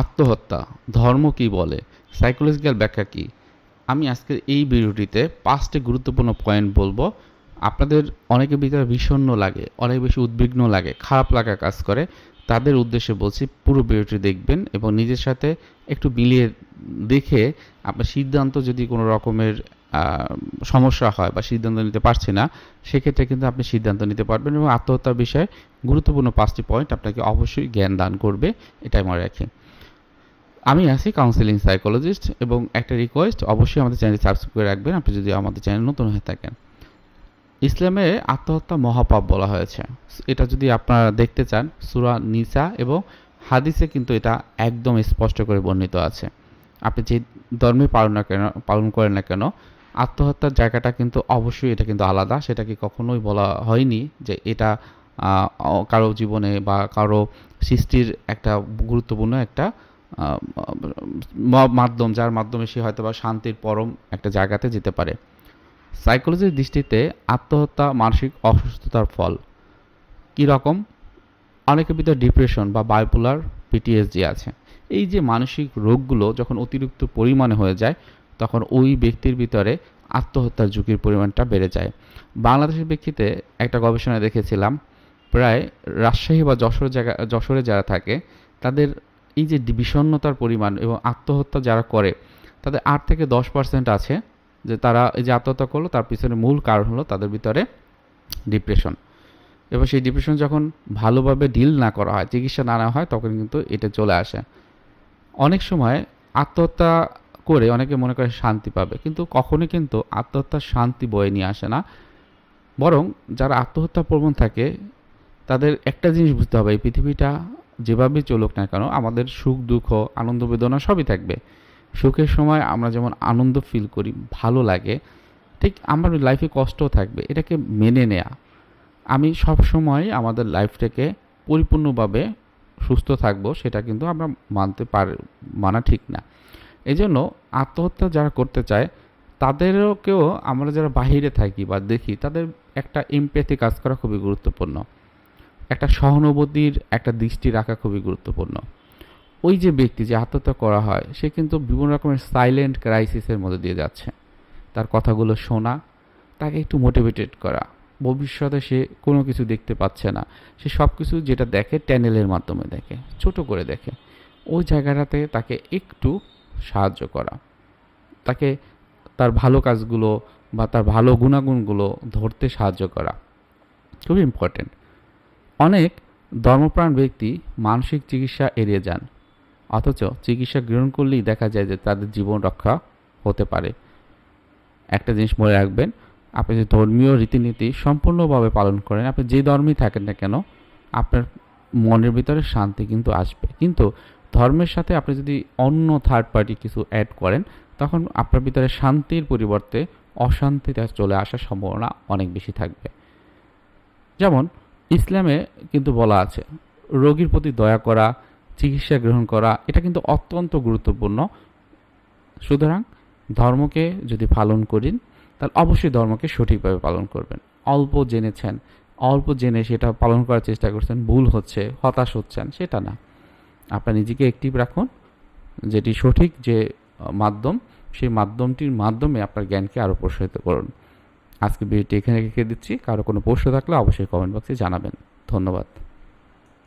আত্মহত্যা, ধর্ম কি বলে সাইকোলজিক্যাল ব্যাখ্যা কি? আমি আজকের এই ভিডিওটিতে পাঁচটি গুরুত্বপূর্ণ পয়েন্ট বলব। আপনাদের অনেকের ভিতরে বিষণ্ণ লাগে, অনেক বেশি উদ্বিগ্ন লাগে, খারাপ লাগা কাজ করে। তাদের উদ্দেশ্যে বলছি পুরো ভিডিওটি দেখবেন এবং নিজের সাথে একটু মিলিয়ে দেখে আপনার সিদ্ধান্ত যদি কোনো রকমের সমস্যা হয় বা সিদ্ধান্ত নিতে পারছি না, সেক্ষেত্রে কিন্তু আপনি সিদ্ধান্ত নিতে পারবেন এবং আত্মহত্যার বিষয়ে গুরুত্বপূর্ণ পাঁচটি পয়েন্ট আপনাকে অবশ্যই জ্ঞান দান করবে। এটাই মনে রাখি। আমি আছি কাউন্সিলিং সাইকোলজিস্ট এবং একটা রিকোয়েস্ট অবশ্যই আমাদের চ্যানেল সাবস্ক্রাইব করে রাখবেন। আপনি যদি আমাদের চ্যানেল নতুন হয়ে থাকেন। ইসলামে আত্মহত্যা মহাপাপ বলা হয়েছে। এটা যদি আপনারা দেখতে চান, সুরা নিসা এবং হাদিসে কিন্তু এটা একদম স্পষ্ট করে বর্ণিত আছে। আপনি যে ধর্মে পালন না কেন, পালন করেন না কেন, আত্মহত্যার জায়গাটা কিন্তু অবশ্যই এটা কিন্তু আলাদা। সেটাকে কখনোই বলা হয়নি যে এটা কারও জীবনে বা কারও সৃষ্টির একটা গুরুত্বপূর্ণ একটা মাধ্যম, যার মাধ্যমে সে হয়তো বা শান্তির পরম একটা জায়গাতে যেতে পারে। সাইকোলজির দৃষ্টিতে আত্মহত্যা, মানসিক অসুস্থতার ফল কী রকম? অনেকের ভিতরে ডিপ্রেশন বা বায়োপোলার পিটিএসডি আছে। এই যে মানসিক রোগগুলো যখন অতিরিক্ত পরিমাণে হয়ে যায়, তখন ওই ব্যক্তির ভিতরে আত্মহত্যার ঝুঁকির পরিমাণটা বেড়ে যায়। বাংলাদেশের ব্যক্তিতে একটা গবেষণায় দেখেছিলাম, প্রায় রাজশাহী বা যশোর জায়গা, যশোরে যারা থাকে, তাদের এই যে বিষণ্ণতার পরিমাণ এবং আত্মহত্যা যারা করে, তাদের আট থেকে দশ পার্সেন্ট আছে যে তারা এই যে আত্মহত্যা করল, তার পিছনে মূল কারণ হলো তাদের ভিতরে ডিপ্রেশন এবার সেই ডিপ্রেশন যখন ভালোভাবে ডিল না করা হয়, চিকিৎসা না নেওয়া হয়, তখন কিন্তু এটা চলে আসে। অনেক সময় আত্মহত্যা করে অনেকে মনে করে শান্তি পাবে, কিন্তু কখনোই কিন্তু আত্মহত্যার শান্তি বয়ে নিয়ে আসে না। বরং যারা আত্মহত্যা প্রবণ থাকে, তাদের একটা জিনিস বুঝতে হবে, এই পৃথিবীটা যেভাবেই চলুক না কেন, আমাদের সুখ, দুঃখ, আনন্দ, বেদনা সবই থাকবে। সুখের সময় আমরা যেমন আনন্দ ফিল করি, ভালো লাগে, ঠিক আমার লাইফে কষ্টও থাকবে, এটাকে মেনে নেয়া। আমি সব সময় আমাদের লাইফটাকে পরিপূর্ণভাবে সুস্থ থাকব, সেটা কিন্তু আমরা মানতে পার, মানা ঠিক না। এই জন্য আত্মহত্যা যারা করতে চায়, তাদেরকেও আমরা যারা বাহিরে থাকি বা দেখি, তাদের একটা এমপ্যাথি কাজ করা খুবই গুরুত্বপূর্ণ। একটা সহানুভূতির একটা দৃষ্টি রাখা খুবই গুরুত্বপূর্ণ। ওই যে ব্যক্তি যে আত্মহত্যা করা হয়, সে কিন্তু বিভিন্ন রকমের সাইলেন্ট ক্রাইসিসের মধ্যে দিয়ে যাচ্ছে। তার কথাগুলো শোনা, তাকে একটু মোটিভেটেড করা। ভবিষ্যতে সে কোনো কিছু দেখতে পাচ্ছে না। সে সব কিছু যেটা দেখে ট্যানেলের মাধ্যমে দেখে, ছোট করে দেখে। ওই জায়গাটাতে তাকে একটু সাহায্য করা। তাকে তার ভালো কাজগুলো বা তার ভালো গুণাগুণগুলো ধরতে সাহায্য করা। খুবই ইম্পর্টেন্ট অনেক ধর্মপ্রাণ ব্যক্তি মানসিক চিকিৎসা এড়িয়ে যান, অথচ চিকিৎসা গ্রহণ করলেই দেখা যায় যে তাদের জীবন রক্ষা হতে পারে। একটা জিনিস মনে রাখবেন, আপনি যে ধর্মীয় রীতিনীতি সম্পূর্ণভাবে পালন করেন, আপনি যে ধর্মেই থাকেন না কেন, আপনার মনের ভিতরে শান্তি কিন্তু আসবে। কিন্তু ধর্মের সাথে আপনি যদি অন্য থার্ড পার্টি কিছু অ্যাড করেন, তখন আপনার ভিতরে শান্তির পরিবর্তে অশান্তিতে চলে আসার সম্ভাবনা অনেক বেশি থাকবে। যেমন ইসলামে কিন্তু বলা আছে, রোগীর প্রতি দয়া করা, চিকিৎসা গ্রহণ করা, এটা কিন্তু অত্যন্ত গুরুত্বপূর্ণ। সুতরাং ধর্মকে যদি পালন করেন, তাহলে অবশ্যই ধর্মকে সঠিকভাবে পালন করবেন। অল্প জেনেছেন, অল্প জেনে সেটা পালন করার চেষ্টা করছেন, ভুল হচ্ছে, হতাশ হচ্ছেন, সেটা না। আপনার নিজেকে অ্যাক্টিভ রাখুন, যেটি সঠিক যে মাধ্যম, সেই মাধ্যমটির মাধ্যমে আপনার জ্ঞানকে আরও প্রসারিত করুন। আজকে ভিডিওটি এখানে রেখে দিচ্ছি। কারও কোনো প্রশ্ন থাকলে অবশ্যই কমেন্ট বক্সে জানাবেন। ধন্যবাদ।